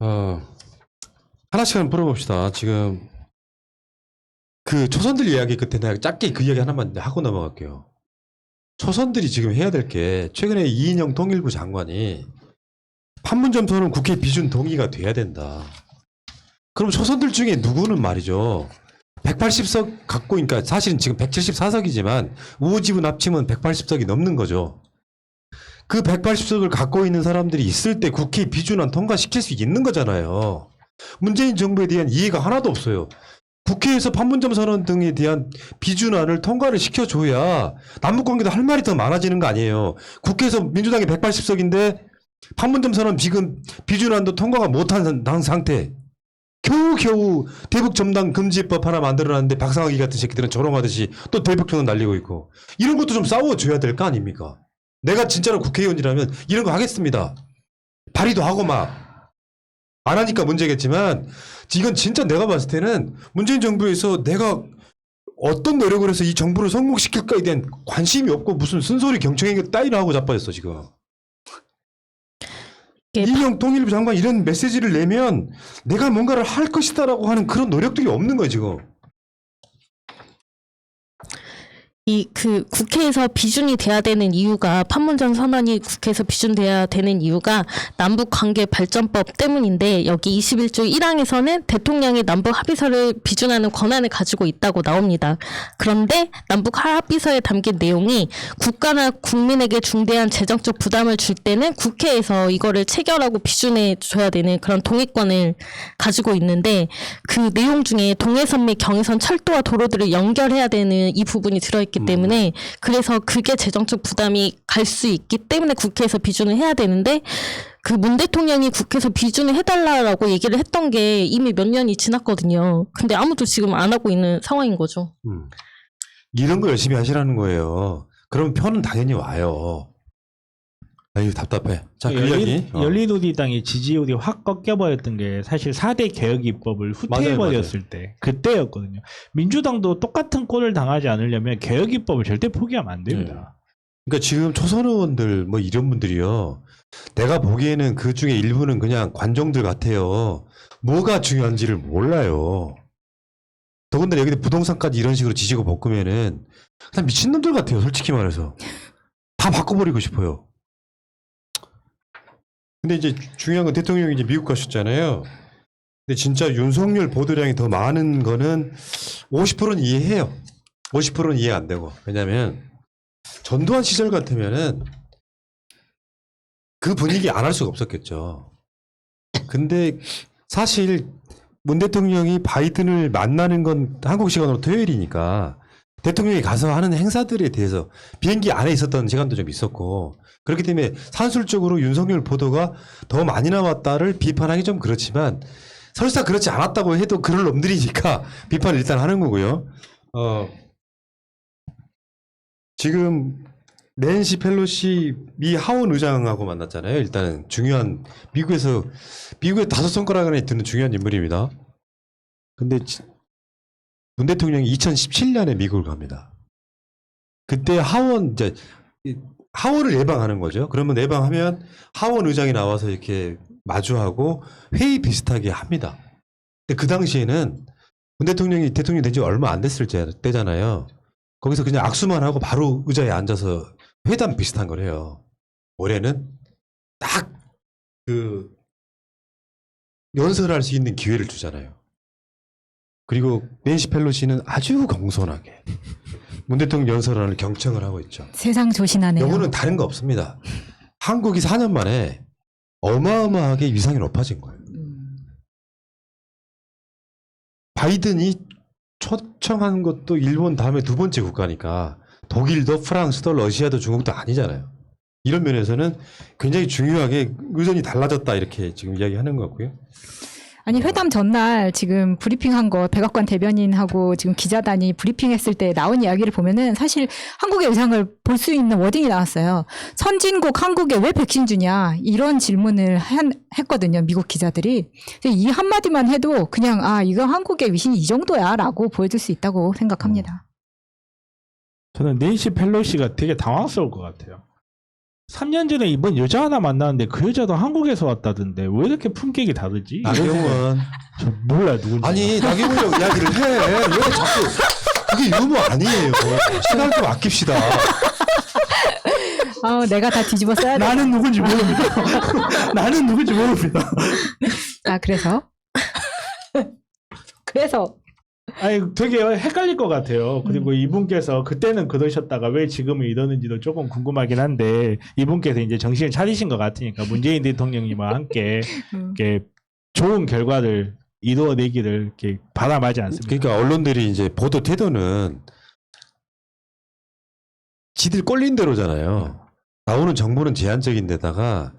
어, 하나씩 한번 풀어봅시다. 지금 그 초선들 이야기 끝에 내가 짧게 그 이야기 하나만 하고 넘어갈게요. 초선들이 지금 해야 될 게 최근에 이인영 통일부 장관이 판문점 선언 국회 비준 동의가 돼야 된다. 그럼 초선들 중에 누구는 말이죠. 180석 갖고, 그러니까 사실은 지금 174석이지만 우호지분 합치면 180석이 넘는 거죠. 그 180석을 갖고 있는 사람들이 있을 때 국회 비준안 통과시킬 수 있는 거잖아요. 문재인 정부에 대한 이해가 하나도 없어요. 국회에서 판문점 선언 등에 대한 비준안을 통과를 시켜줘야 남북관계도 할 말이 더 많아지는 거 아니에요. 국회에서 민주당이 180석인데 판문점 선언 비금 비준안도 통과가 못한 상태. 겨우겨우 대북 점당 금지법 하나 만들어놨는데 박상학이 같은 새끼들은 조롱하듯이 또 대북 선언 날리고 있고 이런 것도 좀 싸워줘야 될 거 아닙니까? 내가 진짜로 국회의원이라면 이런 거 하겠습니다. 발의도 하고 막. 안 하니까 문제겠지만, 이건 진짜 내가 봤을 때는 문재인 정부에서 내가 어떤 노력을 해서 이 정부를 성공시킬까에 대한 관심이 없고 무슨 쓴소리 경청행위 따위나 하고 자빠졌어, 지금. 이게 이명 통일부 장관 이런 메시지를 내면 내가 뭔가를 할 것이다라고 하는 그런 노력들이 없는 거예요, 지금. 이 그 국회에서 비준이 돼야 되는 이유가 판문점 선언이 국회에서 비준돼야 되는 이유가 남북 관계 발전법 때문인데 여기 21조 1항에서는 대통령이 남북 합의서를 비준하는 권한을 가지고 있다고 나옵니다. 그런데 남북 합의서에 담긴 내용이 국가나 국민에게 중대한 재정적 부담을 줄 때는 국회에서 이거를 체결하고 비준해 줘야 되는 그런 동의권을 가지고 있는데 그 내용 중에 동해선 및 경의선 철도와 도로들을 연결해야 되는 이 부분이 들어있기 때문에 그래서 그게 재정적 부담이 갈 수 있기 때문에 국회에서 비준을 해야 되는데 그 문 대통령이 국회에서 비준을 해달라고 얘기를 했던 게 이미 몇 년이 지났거든요. 근데 아무도 지금 안 하고 있는 상황인 거죠. 음. 이런 거 열심히 하시라는 거예요. 그럼 표는 당연히 와요. 아유, 답답해. 자, 그 열린. 어. 열린우리당의 지지율이 확 꺾여버렸던 게 사실 4대 개혁 입법을 맞아요, 후퇴해버렸을 때 그때였거든요. 민주당도 똑같은 꼴을 당하지 않으려면 개혁 입법을 절대 포기하면 안 됩니다. 그러니까 지금 초선 의원들 뭐 이런 분들이요. 내가 보기에는 그 중에 일부는 그냥 관종들 같아요. 뭐가 중요한지를 몰라요. 더군다나 여기 부동산까지 이런 식으로 지지고 볶으면은 그냥 미친놈들 같아요. 솔직히 말해서. 다 바꿔버리고 싶어요. 근데 이제 중요한 건 대통령이 이제 미국 가셨잖아요. 근데 진짜 윤석열 보도량이 더 많은 거는 50%는 이해해요. 50%는 이해 안 되고. 왜냐면 전두환 시절 같으면은 그 분위기 안 할 수가 없었겠죠. 근데 사실 문 대통령이 바이든을 만나는 건 한국 시간으로 토요일이니까 대통령이 가서 하는 행사들에 대해서 비행기 안에 있었던 시간도 좀 있었고 그렇기 때문에 산술적으로 윤석열 보도가 더 많이 나왔다를 비판하기 좀 그렇지만 설사 그렇지 않았다고 해도 그럴 놈들이니까 비판을 일단 하는 거고요. 어, 지금 낸시 펠로시 미 하원 의장하고 만났잖아요. 일단은 중요한 미국에서 미국의 다섯 손가락 안에 드는 중요한 인물입니다. 근데 지- 문 대통령이 2017년에 미국을 갑니다. 그때 하원 이제 이 하원을 예방하는 거죠. 그러면 예방하면 하원 의장이 나와서 이렇게 마주하고 회의 비슷하게 합니다. 근데 그 당시에는 문 대통령이 대통령이 된지 얼마 안 됐을 때- 때잖아요. 거기서 그냥 악수만 하고 바로 의자에 앉아서 회담 비슷한 걸 해요. 올해는 딱 그 연설할 수 있는 기회를 주잖아요. 그리고 낸시 펠로시는 아주 공손하게 문 대통령 연설안을 경청을 하고 있죠. 세상 조신하네요. 요거는 다른 거 없습니다. 한국이 4년 만에 어마어마하게 위상이 높아진 거예요. 바이든이 초청한 것도 일본 다음에 두 번째 국가니까 독일도 프랑스도 러시아도 중국도 아니잖아요. 이런 면에서는 굉장히 중요하게 의전이 달라졌다 이렇게 지금 이야기하는 것 같고요. 아니 회담 전날 지금 브리핑한 거 백악관 대변인하고 지금 기자단이 브리핑했을 때 나온 이야기를 보면은 사실 한국의 의상을 볼 수 있는 워딩이 나왔어요. 선진국 한국에 왜 백신 주냐 이런 질문을 한, 했거든요. 미국 기자들이 이 한마디만 해도 그냥 아 이거 한국의 위신이 이 정도야라고 보여줄 수 있다고 생각합니다. 저는 낸시 펠로시가 되게 당황스러울 것 같아요. 3년 전에 이번 여자 하나 만났는데 그 여자도 한국에서 왔다던데 왜 이렇게 품격이 다르지? 나경원 저 몰라 누군지. 아니 나경원이라고 이야기를 해. 왜 자꾸 그게 유머 아니에요. 시간 좀 아낍시다. 아, 내가 다 뒤집어 써야 돼. 나는 누군지 모릅니다. 나는 누군지 모릅니다. 아, 그래서? 그래서 아니 되게 헷갈릴 것 같아요. 그리고 이분께서 그때는 그러셨다가 왜 지금은 이러는지도 조금 궁금하긴 한데 이분께서 이제 정신을 차리신 것 같으니까 문재인 대통령님과 함께 음. 이렇게 좋은 결과를 이루어내기를 이렇게 바람하지 않습니다. 그러니까 언론들이 이제 보도 태도는 지들 꼴린 대로잖아요. 나오는 정보는 제한적인 데다가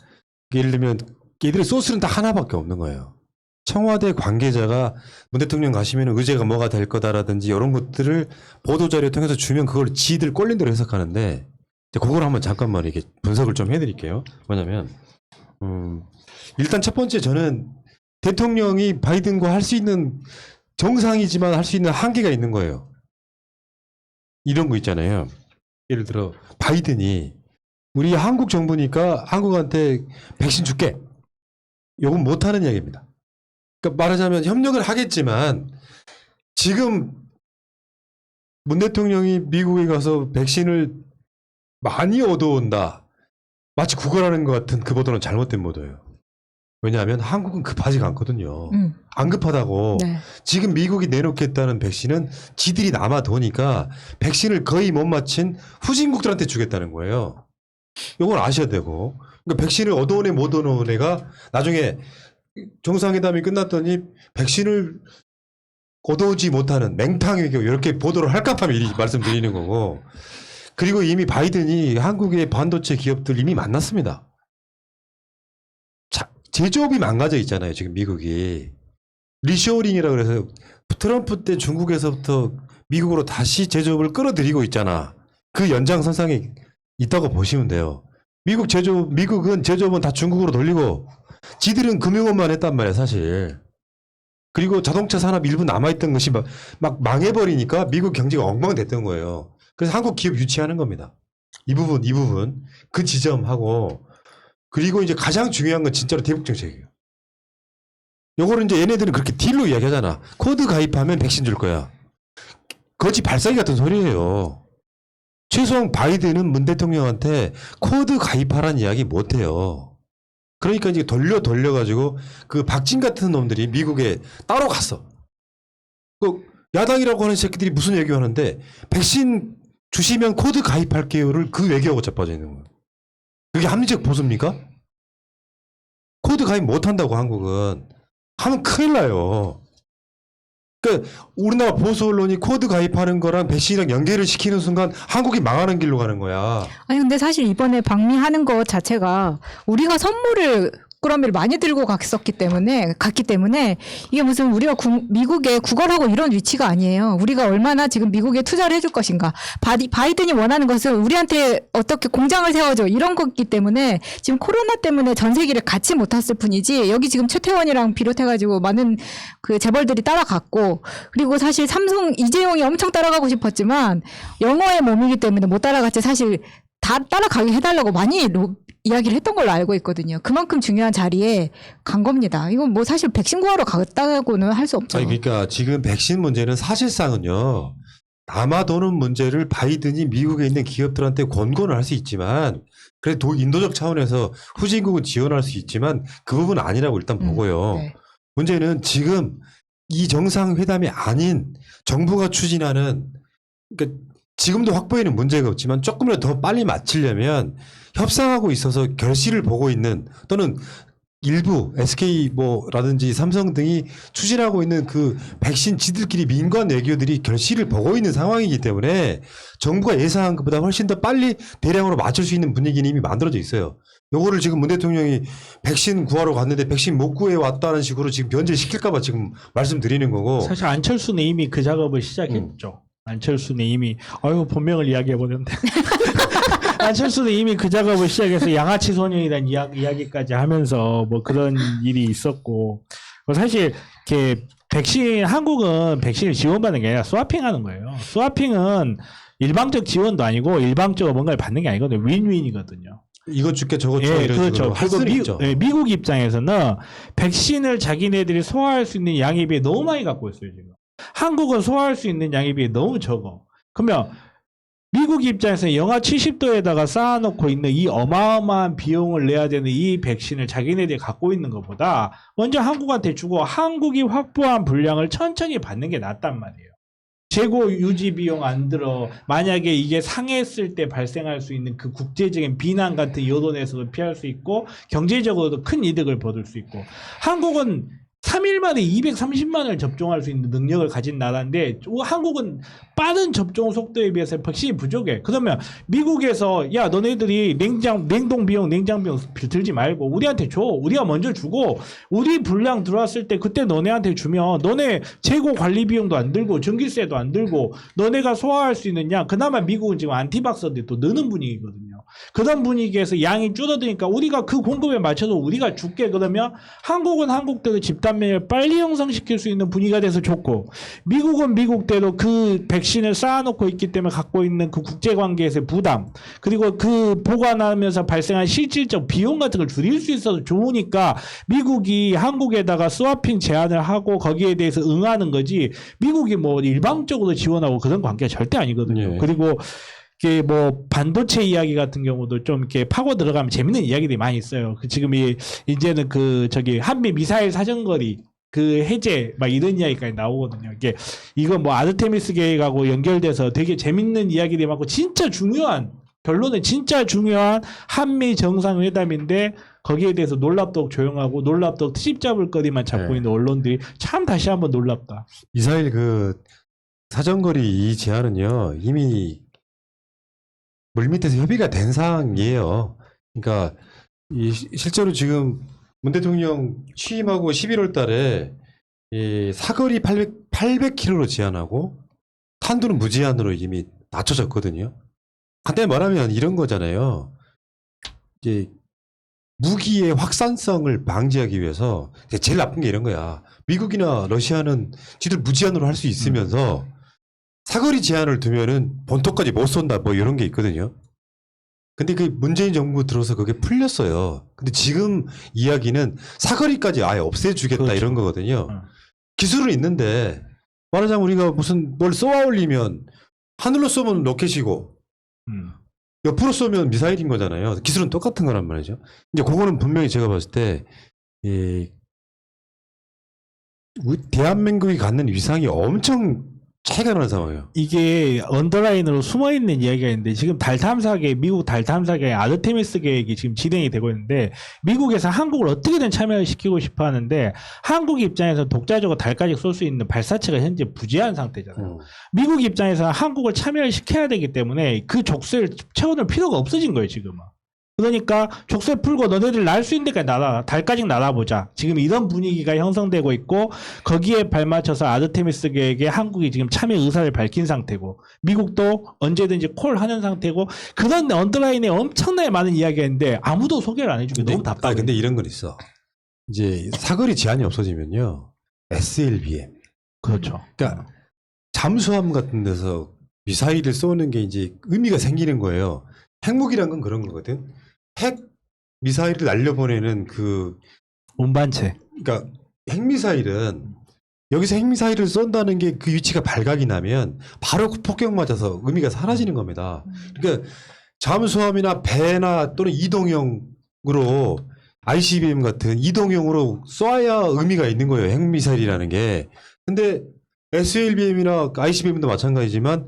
예를 들면 얘들의 소스는 딱 하나밖에 없는 거예요. 청와대 관계자가 문 대통령 가시면 의제가 뭐가 될 거다라든지 이런 것들을 보도자료 통해서 주면 그걸 지들 꼴린 대로 해석하는데 그걸 한번 잠깐만 이렇게 분석을 좀 해드릴게요. 뭐냐면 음, 일단 첫 번째 저는 대통령이 바이든과 할 수 있는 정상이지만 할 수 있는 한계가 있는 거예요. 이런 거 있잖아요. 예를 들어 바이든이 우리 한국 정부니까 한국한테 백신 줄게. 요건 못하는 이야기입니다. 그러니까 말하자면 협력을 하겠지만 지금 문 대통령이 미국에 가서 백신을 많이 얻어온다. 마치 구걸하는 것 같은 그 보도는 잘못된 보도예요. 왜냐하면 한국은 급하지가 않거든요. 음, 안 급하다고 네. 지금 미국이 내놓겠다는 백신은 지들이 남아 도니까 백신을 거의 못 맞힌 후진국들한테 주겠다는 거예요. 요건 아셔야 되고. 그러니까 백신을 얻어온 애 못 얻어온 애가 나중에 정상회담이 끝났더니 백신을 얻어오지 못하는 맹탕 외교 이렇게 보도를 할까봐 미리 말씀드리는 거고. 그리고 이미 바이든이 한국의 반도체 기업들 이미 만났습니다. 자, 제조업이 망가져 있잖아요. 지금 미국이. 리쇼링이라 그래서 트럼프 때 중국에서부터 미국으로 다시 제조업을 끌어들이고 있잖아. 그 연장선상에 있다고 보시면 돼요. 미국 제조업, 미국은 제조업은 다 중국으로 돌리고 지들은 금융업만 했단 말이야, 사실. 그리고 자동차 산업 일부 남아있던 것이 막, 막 망해버리니까 미국 경제가 엉망됐던 거예요. 그래서 한국 기업 유치하는 겁니다. 이 부분, 이 부분. 그 지점하고 그리고 이제 가장 중요한 건 진짜로 대북 정책이에요. 요거를 이제 얘네들은 그렇게 딜로 이야기하잖아. 코드 가입하면 백신 줄 거야. 거지 발사기 같은 소리예요. 최소한 바이든은 문 대통령한테 코드 가입하라는 이야기 못 해요. 그러니까 이제 돌려 돌려 가지고 그 박진 같은 놈들이 미국에 따로 갔어. 그 야당이라고 하는 새끼들이 무슨 얘기 하는데 백신 주시면 코드 가입할게요를 그 외교하고 자빠져 있는 거예요. 그게 합리적 보수입니까? 코드 가입 못 한다고 한국은 하면 큰일 나요. 그러니까 우리나라 보수 언론이 코드 가입하는 거랑 백신이랑 연계를 시키는 순간 한국이 망하는 길로 가는 거야. 아니 근데 사실 이번에 방미하는 것 자체가 우리가 선물을 꾸러미를 많이 들고 갔었기 때문에 갔기 때문에 이게 무슨 우리가 구- 미국에 구걸하고 이런 위치가 아니에요. 우리가 얼마나 지금 미국에 투자를 해줄 것인가. 바디, 바이든이 원하는 것은 우리한테 어떻게 공장을 세워줘 이런 거기 때문에 지금 코로나 때문에 전 세계를 같이 못 탔을 뿐이지 여기 지금 최태원이랑 비롯해가지고 많은 그 재벌들이 따라갔고 그리고 사실 삼성 이재용이 엄청 따라가고 싶었지만 영어의 몸이기 때문에 못 따라갔지 사실 다 따라가게 해달라고 많이 로- 이야기를 했던 걸로 알고 있거든요. 그만큼 중요한 자리에 간 겁니다. 이건 뭐 사실 백신 구하러 갔다고는 할 수 없죠. 아니, 그러니까 지금 백신 문제는 사실상은요. 남아 도는 문제를 바이든이 미국에 있는 기업들한테 권고는 할 수 있지만 그래도 인도적 차원에서 후진국은 지원할 수 있지만 그 부분은 아니라고 일단 음, 보고요. 네. 문제는 지금 이 정상회담이 아닌 정부가 추진하는 그러니까 지금도 확보에는 문제가 없지만 조금이라도 더 빨리 마치려면 협상하고 있어서 결실을 보고 있는 또는 일부 SK 뭐라든지 삼성 등이 추진하고 있는 그 백신 지들끼리 민관 외교들이 결실을 보고 있는 상황이기 때문에 정부가 예상한 것보다 훨씬 더 빨리 대량으로 맞출 수 있는 분위기는 이미 만들어져 있어요. 요거를 지금 문 대통령이 백신 구하러 갔는데 백신 못 구해 왔다는 식으로 지금 변제시킬까봐 지금 말씀드리는 거고. 사실 안철수는 이미 그 작업을 시작했죠. 안철수는 이미 아유 본명을 이야기해 보는데 안철수는 이미 그 작업을 시작해서 양아치 대한 이야, 이야기까지 하면서 뭐 그런 일이 있었고 뭐 사실 이렇게 백신 한국은 백신을 지원받는 게 아니라 스와핑하는 거예요. 스와핑은 일방적 지원도 아니고 일방적으로 뭔가를 받는 게 아니거든요. 윈윈이거든요. 이거 줄게 저거 줘 예, 그렇죠. 그리고 미, 있죠. 예, 미국 입장에서는 백신을 자기네들이 소화할 수 있는 양에 비해 너무 많이 갖고 있어요, 지금. 한국은 소화할 수 있는 양에 비해 너무 적어. 그러면 미국 입장에서 영하 70도에다가 쌓아놓고 있는 이 어마어마한 비용을 내야 되는 이 백신을 자기네들이 갖고 있는 것보다 먼저 한국한테 주고 한국이 확보한 분량을 천천히 받는 게 낫단 말이에요. 재고 유지 비용 안 들어 만약에 이게 상했을 때 발생할 수 있는 그 국제적인 비난 같은 여론에서도 피할 수 있고 경제적으로도 큰 이득을 거둘 수 있고 한국은 3일 만에 230만을 접종할 수 있는 능력을 가진 나라인데 한국은 빠른 접종 속도에 비해서 백신이 부족해. 그러면 미국에서 야 너네들이 냉장 냉동 비용 냉장 비용 들지 말고 우리한테 줘. 우리가 먼저 주고 우리 분량 들어왔을 때 그때 너네한테 주면 너네 재고 관리 비용도 안 들고 전기세도 안 들고 너네가 소화할 수양 그나마 미국은 지금 안티박서인데 또 느는 분위기거든요. 그런 분위기에서 양이 줄어드니까 우리가 그 공급에 맞춰서 우리가 줄게 그러면 한국은 한국대로 집단면을 빨리 형성시킬 수 있는 분위기가 돼서 좋고 미국은 미국대로 그 백신을 쌓아놓고 있기 때문에 갖고 있는 그 국제관계에서의 부담 그리고 그 보관하면서 발생한 실질적 비용 같은 걸 줄일 수 있어서 좋으니까 미국이 한국에다가 스와핑 제안을 하고 거기에 대해서 응하는 거지 미국이 뭐 일방적으로 지원하고 그런 관계가 절대 아니거든요. 예. 그리고 이게 뭐 반도체 이야기 같은 경우도 좀 이렇게 파고 들어가면 재밌는 이야기들이 많이 있어요. 그 지금 이 이제는 그 저기 한미 미사일 사정거리 그 해제 막 이런 이야기까지 나오거든요. 이게 이거 뭐 아르테미스 계획하고 연결돼서 되게 재밌는 이야기들이 많고 진짜 중요한 결론은 진짜 중요한 한미 정상회담인데 거기에 대해서 놀랍도록 조용하고 놀랍도록 트집 잡을 거리만 잡고 네. 있는 언론들이 참 다시 한번 놀랍다. 미사일 그 사정거리 이 제한은요 이미 물밑에서 협의가 된 사항이에요. 그러니까 이 시- 실제로 지금 문 대통령 취임하고 11월 달에 이 사거리 800 800km로 제한하고 탄두는 무제한으로 이미 낮춰졌거든요. 간단히 말하면 이런 거잖아요. 이제 무기의 확산성을 방지하기 위해서 제일 나쁜 게 이런 거야. 미국이나 러시아는 지들 무제한으로 할 수 있으면서 사거리 제한을 두면은 본토까지 못 쏜다 뭐 이런 게 있거든요. 근데 그 문재인 정부 들어서 그게 풀렸어요. 근데 지금 이야기는 사거리까지 아예 없애주겠다 그렇죠. 이런 거거든요. 응. 기술은 있는데 말하자면 우리가 무슨 뭘 쏘아 올리면 하늘로 쏘면 로켓이고 음. 옆으로 쏘면 미사일인 거잖아요. 기술은 똑같은 거란 말이죠. 이제 그거는 분명히 제가 봤을 때, 이, 대한민국이 갖는 위상이 엄청 차이가 나는 상황이에요. 이게 언더라인으로 숨어 있는 이야기가 있는데 지금 달 탐사계 미국 달 탐사계 아르테미스 계획이 지금 진행이 되고 있는데 미국에서 한국을 어떻게든 참여를 시키고 싶어 하는데 한국 입장에서 독자적으로 달까지 쏠 수 있는 발사체가 현재 부재한 상태잖아요. 음. 미국 입장에서 한국을 참여를 시켜야 되기 때문에 그 족쇄를 채워놓을 필요가 없어진 거예요, 지금은. 그러니까 족쇄 풀고 너네들 날 수 있는 데까지 날아, 달까지 날아보자. 지금 이런 분위기가 형성되고 있고 거기에 발맞춰서 아르테미스 계획에 한국이 지금 참여 의사를 밝힌 상태고 미국도 언제든지 콜하는 상태고 그런 언더라인에 엄청나게 많은 이야기가 있는데 아무도 소개를 안 해주고 너무 답답해. 아, 근데 이런 건 있어. 이제 사거리 제한이 없어지면요. SLBM. 그렇죠. 그러니까 잠수함 같은 데서 미사일을 쏘는 게 이제 의미가 생기는 거예요. 핵무기란 건 그런 거거든. 핵 미사일을 날려보내는 그 운반체. 그러니까 핵 미사일은 여기서 핵 미사일을 쏜다는 게 그 위치가 발각이 나면 바로 그 폭격 맞아서 의미가 사라지는 겁니다. 그러니까 잠수함이나 배나 또는 이동형으로 ICBM 같은 이동형으로 쏴야 의미가 있는 거예요. 핵미사일이라는 게. 근데 SLBM이나 ICBM도 마찬가지지만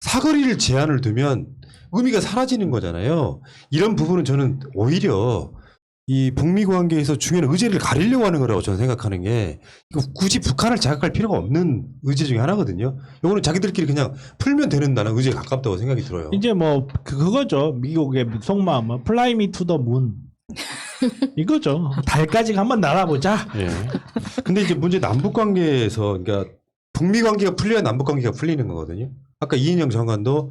사거리를 제한을 두면 의미가 사라지는 거잖아요. 이런 부분은 저는 오히려 이 북미 관계에서 중요한 의제를 가리려고 하는 거라고 저는 생각하는 게 이거 굳이 북한을 자극할 필요가 없는 의제 중에 하나거든요. 이거는 자기들끼리 그냥 풀면 되는 나는 의제에 가깝다고 생각이 들어요. 이제 뭐 그- 그거죠. 미국의 속마음은 플라이 미투 더 문. 이거죠. 달까지 한번 날아보자. 예. 근데 이제 문제 남북 관계에서 그러니까 북미 관계가 풀려야 남북 관계가 풀리는 거거든요. 아까 이인영 장관도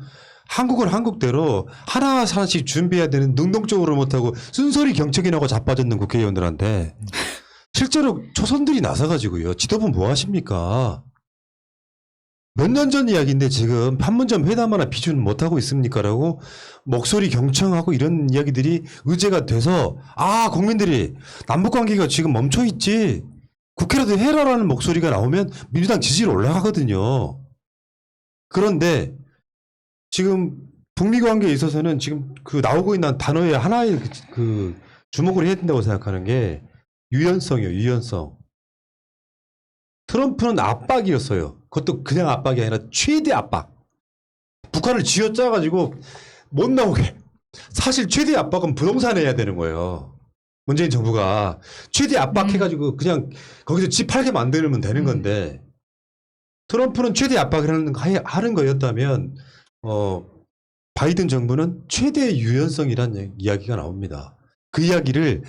한국은 한국대로 하나 하나씩 준비해야 되는 능동적으로 못하고 순서리 경청이 나고 자빠졌는 국회의원들한테 실제로 초선들이 나서가지고요. 지도부 뭐 하십니까? 몇 년 전 이야기인데 지금 판문점 회담 하나 비준 못하고 있습니까라고 목소리 경청하고 이런 이야기들이 의제가 돼서 아 국민들이 남북 관계가 지금 멈춰 있지 국회라도 해라라는 목소리가 나오면 민주당 지지율 올라가거든요. 그런데 지금 북미 관계에 있어서는 지금 그 나오고 있는 단어의 하나의 그, 그 주목을 해야 된다고 생각하는 게 유연성이에요. 유연성. 트럼프는 압박이었어요. 그것도 그냥 압박이 아니라 최대 압박. 북한을 쥐어짜가지고 못 나오게. 사실 최대 압박은 부동산에 해야 되는 거예요. 문재인 정부가 최대 압박해가지고 그냥 거기서 집 팔게 만들면 되는 건데 트럼프는 최대 압박을 하는, 하- 하는 거였다면 어, 바이든 정부는 최대 유연성이라는 이야기가 나옵니다. 그 이야기를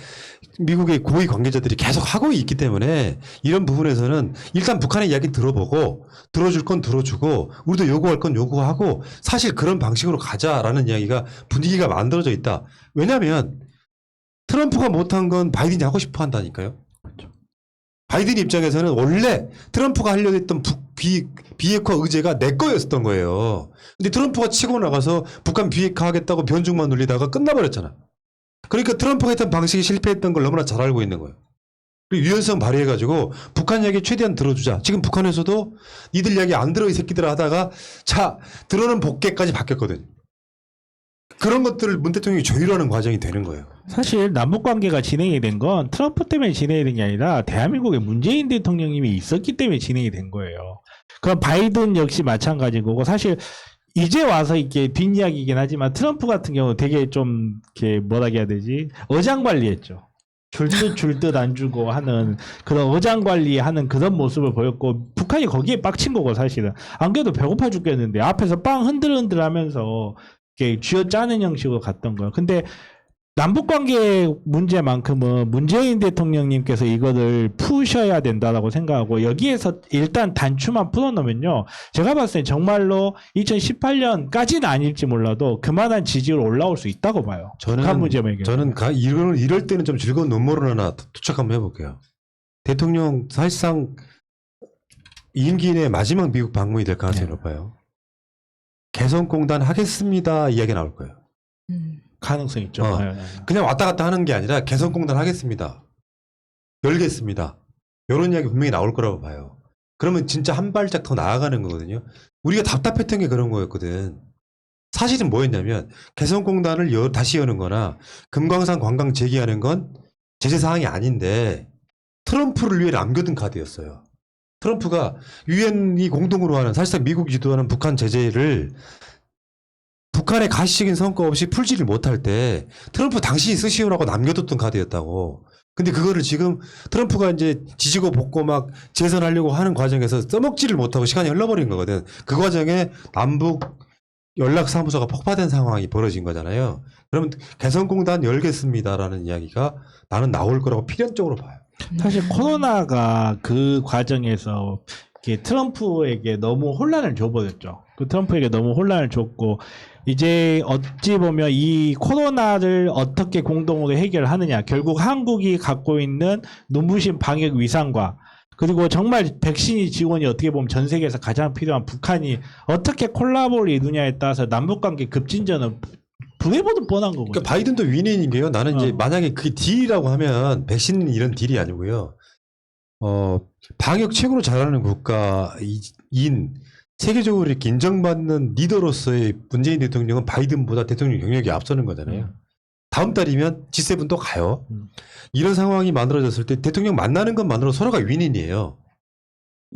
미국의 고위 관계자들이 계속 하고 있기 때문에 이런 부분에서는 일단 북한의 이야기 들어보고 들어줄 건 들어주고 우리도 요구할 건 요구하고 사실 그런 방식으로 가자라는 이야기가 분위기가 만들어져 있다. 왜냐하면 트럼프가 못한 건 바이든이 하고 싶어 한다니까요. 바이든 입장에서는 원래 트럼프가 하려고 했던 북, 비, 비핵화 의제가 내 거였었던 거예요. 근데 트럼프가 치고 나가서 북한 비핵화 하겠다고 변죽만 놀리다가 끝나버렸잖아. 그러니까 트럼프가 했던 방식이 실패했던 걸 너무나 잘 알고 있는 거예요. 유연성 발휘해가지고 북한 이야기 최대한 들어주자. 지금 북한에서도 니들 이야기 안 들어 이 새끼들아 하다가 자 들어는 복귀까지 바뀌었거든. 그런 것들을 문 대통령이 조율하는 과정이 되는 거예요. 사실 남북 관계가 진행이 된 건 트럼프 때문에 진행이 된 게 아니라 대한민국에 문재인 대통령님이 있었기 때문에 진행이 된 거예요. 그럼 바이든 역시 마찬가지인 거고 사실 이제 와서 이게 뒷이야기이긴 하지만 트럼프 같은 경우 되게 좀 이렇게 뭐라 해야 되지 어장 관리했죠. 줄듯 줄듯 안 주고 하는 그런 어장 관리하는 그런 모습을 보였고 북한이 거기에 빡친 거고 사실은 안 그래도 배고파 죽겠는데 앞에서 빵 흔들흔들 하면서 이렇게 쥐어짜는 형식으로 갔던 거예요. 근데 남북 관계 문제만큼은 문재인 대통령님께서 이거를 푸셔야 된다라고 생각하고 여기에서 일단 단추만 풀어놓으면요. 제가 봤을 때 정말로 2018년까지는 아닐지 몰라도 그만한 지지율 올라올 수 있다고 봐요. 저는 북한 문제만. 저는 가, 이럴, 이럴 때는 좀 즐거운 눈물을 하나 투척 한번 해볼게요. 대통령 사실상 임기 내 마지막 미국 방문이 될 가능성이 네. 높아요. 개성공단 하겠습니다 이야기 나올 거예요. 음. 가능성 있죠. 어. 네, 네. 그냥 왔다 갔다 하는 게 아니라 개성공단 하겠습니다. 열겠습니다. 이런 이야기 분명히 나올 거라고 봐요. 그러면 진짜 한 발짝 더 나아가는 거거든요. 우리가 답답했던 게 그런 거였거든. 사실은 뭐였냐면 개성공단을 여- 다시 여는 거나 금광산 관광 재개하는 건 제재 사항이 아닌데 트럼프를 위해 남겨둔 카드였어요. 트럼프가 유엔이 공동으로 하는 사실상 미국이 주도하는 북한 제재를 북한의 가시적인 성과 없이 풀지를 못할 때 트럼프 당신이 쓰시오라고 남겨뒀던 카드였다고. 근데 그거를 지금 트럼프가 이제 지지고 볶고 막 재선하려고 하는 과정에서 써먹지를 못하고 시간이 흘러버린 거거든. 그 과정에 남북 연락사무소가 폭파된 상황이 벌어진 거잖아요. 그러면 개성공단 열겠습니다라는 이야기가 나는 나올 거라고 필연적으로 봐요. 사실 코로나가 그 과정에서 이렇게 트럼프에게 너무 혼란을 줘버렸죠. 그 트럼프에게 너무 혼란을 줬고 이제 어찌 보면 이 코로나를 어떻게 공동으로 해결하느냐 결국 한국이 갖고 있는 눈부신 방역 위상과 그리고 정말 백신이 지원이 어떻게 보면 전 세계에서 가장 필요한 북한이 어떻게 콜라보를 이루냐에 따라서 남북 관계 급진전은 보듯 뻔한 거거든요. 그러니까 바이든도 윈윈인 게요. 나는 이제 어. 만약에 그게 딜이라고 하면 백신 이런 딜이 아니고요. 어, 방역 최고로 잘하는 국가인 세계적으로 이렇게 인정받는 리더로서의 문재인 대통령은 바이든보다 대통령 경력이 앞서는 거잖아요. 음. 다음 달이면 G7도 가요. 음. 이런 상황이 만들어졌을 때 대통령 만나는 것만으로 서로가 윈윈이에요.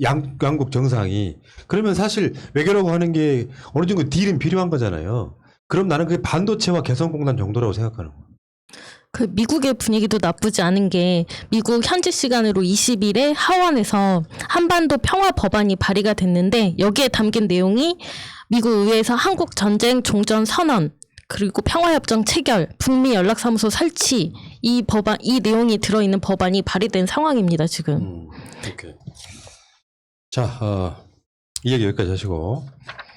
양, 양국 정상이. 그러면 사실 외교라고 하는 게 어느 정도 딜은 필요한 거잖아요. 그럼 나는 그게 반도체와 개성공단 정도라고 생각하는 거예요. 그 미국의 분위기도 나쁘지 않은 게 미국 현지 시간으로 20일에 하원에서 한반도 평화 법안이 발의가 됐는데 여기에 담긴 내용이 미국 의회에서 한국 전쟁 종전 선언 그리고 평화협정 체결, 북미 연락사무소 설치 이 법안 이 내용이 들어있는 법안이 발의된 상황입니다 지금. 음, 오케이. 자, 어, 이 얘기 여기까지 하시고